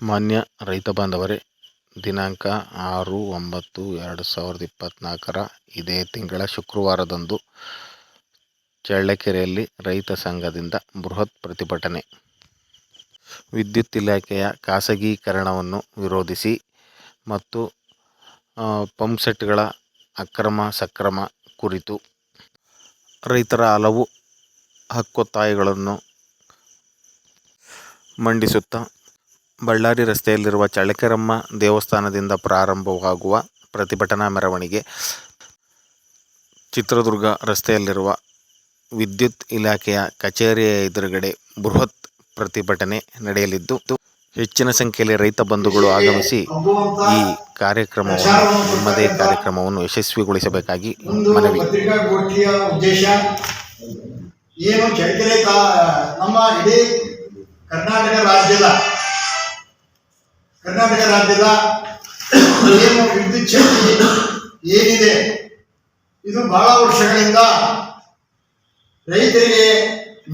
ಮಾನ್ಯ ರೈತ ಬಾಂಧವರೇ, ದಿನಾಂಕ ಆರು ಒಂಬತ್ತು ಎರಡು ಸಾವಿರದ ಇಪ್ಪತ್ತ್ನಾಲ್ಕರ ಇದೇ ತಿಂಗಳ ಶುಕ್ರವಾರದಂದು ಚಳ್ಳಕೆರೆಯಲ್ಲಿ ರೈತ ಸಂಘದಿಂದ ಬೃಹತ್ ಪ್ರತಿಭಟನೆ. ವಿದ್ಯುತ್ ಇಲಾಖೆಯ ಖಾಸಗೀಕರಣವನ್ನು ವಿರೋಧಿಸಿ ಮತ್ತು ಪಂಪ್ಸೆಟ್ಗಳ ಅಕ್ರಮ ಸಕ್ರಮ ಕುರಿತು ರೈತರ ಹಲವು ಹಕ್ಕೊತ್ತಾಯಗಳನ್ನು ಮಂಡಿಸುತ್ತಾ ಬಳ್ಳಾರಿ ರಸ್ತೆಯಲ್ಲಿರುವ ಚಳ್ಳಕೆರಮ್ಮ ದೇವಸ್ಥಾನದಿಂದ ಪ್ರಾರಂಭವಾಗುವ ಪ್ರತಿಭಟನಾ ಮೆರವಣಿಗೆ ಚಿತ್ರದುರ್ಗ ರಸ್ತೆಯಲ್ಲಿರುವ ವಿದ್ಯುತ್ ಇಲಾಖೆಯ ಕಚೇರಿಯ ಎದುರುಗಡೆ ಬೃಹತ್ ಪ್ರತಿಭಟನೆ ನಡೆಯಲಿದ್ದು, ಹೆಚ್ಚಿನ ಸಂಖ್ಯೆಯಲ್ಲಿ ರೈತ ಬಂಧುಗಳು ಆಗಮಿಸಿ ಈ ಕಾರ್ಯಕ್ರಮವನ್ನು, ನಿಮ್ಮದೇ ಕಾರ್ಯಕ್ರಮವನ್ನು ಯಶಸ್ವಿಗೊಳಿಸಬೇಕಾಗಿ ಮನವಿ. ಉದ್ದೇಶ ಏನು ನಮ್ಮ ಇಡೀ ಕರ್ನಾಟಕ ರಾಜ್ಯದ ಕರ್ನಾಟಕ ರಾಜ್ಯದ ಏನು ವಿದ್ಯುತ್ ಶಕ್ತಿ ಏನಿದೆ? ಇದು ಬಹಳ ವರ್ಷಗಳಿಂದ ರೈತರಿಗೆ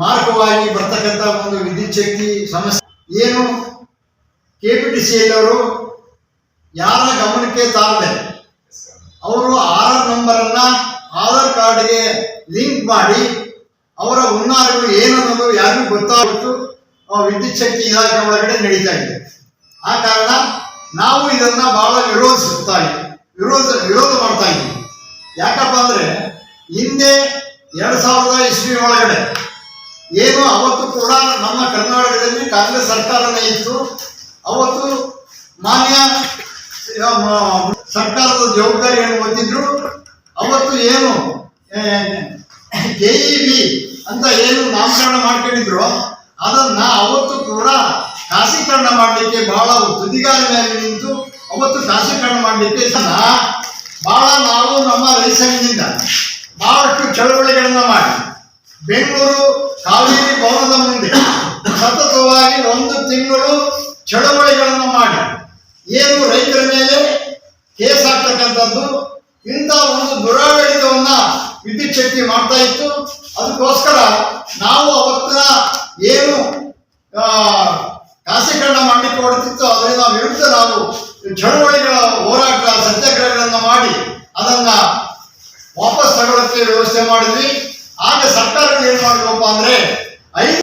ಮಾರ್ಗವಾಗಿ ಬರ್ತಕ್ಕಂಥ ಒಂದು ವಿದ್ಯುತ್ ಶಕ್ತಿ ಸಮಸ್ಯೆ. ಏನು? ಕೆ ಪಿ ಟಿ ಸಿ ಅವರು ಯಾರ ಗಮನಕ್ಕೆ ತಾರದೆ? ಅವರು ಆಧಾರ್ ನಂಬರನ್ನ ಆಧಾರ್ ಕಾರ್ಡ್ಗೆ ಲಿಂಕ್ ಮಾಡಿ ಅವರ ಹುನ್ನಾರಗಳು ಏನನ್ನೋದು ಯಾರಿಗೂ ಗೊತ್ತಾಗುತ್ತೋ ಆ ವಿದ್ಯುತ್ ಶಕ್ತಿ ಇಲಾಖೆ ಒಳಗಡೆ ನಡೀತಾ ಇದೆ. ಆ ಕಾರಣ ನಾವು ಇದನ್ನ ಬಹಳ ವಿರೋಧಿಸುತ್ತಾ ಇದ್ದೀವಿ. ವಿರೋಧ ವಿರೋಧ ಮಾಡ್ತಾ ಇದ್ದೀವಿ. ಯಾಕಪ್ಪ ಅಂದ್ರೆ ಹಿಂದೆ ಎರಡ್ ಸಾವಿರದ ಇಸ್ವಿ ಒಳಗಡೆ ಏನು ಅವತ್ತು ಕೂಡ ನಮ್ಮ ಕರ್ನಾಟಕದಲ್ಲಿ ಕಾಂಗ್ರೆಸ್ ಸರ್ಕಾರನೇ ಇತ್ತು. ಅವತ್ತು ಮಾನ್ಯ ಸರ್ಕಾರದ ಜವಾಬ್ದಾರಿ ಜವಾಬ್ದಾರಿಯನ್ನು ಹೊತ್ತಿದ್ರು ಅವತ್ತು ಏನು ಕೆಇ ಬಿ ಅಂತ ಏನು ನಾಮಕರಣ ಮಾಡ್ಕೊಂಡಿದ್ರು, ಅದನ್ನ ಅವತ್ತು ಕೂಡ ಖಾಸೀಕರಣ ಮಾಡಲಿಕ್ಕೆ ಬಹಳ ತುದಿಗಾಲ ಮೇಲೆ ನಿಂತು ಅವತ್ತು ಶಾಸೀಕರಣ ಮಾಡಲಿಕ್ಕೆ ಬಹಳ ನಾವು ನಮ್ಮ ರೈತನಿಂದ ಬಹಳಷ್ಟು ಚಳವಳಿಗಳನ್ನ ಮಾಡಿ. ಬೆಂಗಳೂರು ಕಾವೇರಿ ಭವನದ ಮುಂದೆ ಸತತವಾಗಿ ಒಂದು ತಿಂಗಳು ಚಳವಳಿಗಳನ್ನು ಮಾಡಿ. ಏನು ರೈತರ ಮೇಲೆ ಕೇಸ್ ಹಾಕ್ತಕ್ಕಂಥದ್ದು, ಇಂಥ ಒಂದು ದುರಾಡಳಿತವನ್ನ ವಿದ್ಯುತ್ ಶಕ್ತಿ ಮಾಡ್ತಾ ಇತ್ತು. ಅದಕ್ಕೋಸ್ಕರ ನಾವು ಅವತ್ತಿನ ಏನು ಆ, ಖಾಸೀಕರಣ ಮಾಡಲಿಕ್ಕೆ ಹೊರಟಿತ್ತು ಅದರಿಂದ ವಿರುದ್ಧ ನಾವು ಚಳುವಳಿಗಳ ಹೋರಾಟ, ಸತ್ಯಾಗ್ರಹಗಳನ್ನು ಮಾಡಿ ಅದನ್ನ ವಾಪಸ್ ತಗೊಳ್ಳಕ್ಕೆ ವ್ಯವಸ್ಥೆ ಮಾಡಿದ್ವಿ. ಆಗ ಸರ್ಕಾರಗಳು ಏನ್ ಮಾಡಬೇಕಪ್ಪ ಅಂದ್ರೆ ಐದು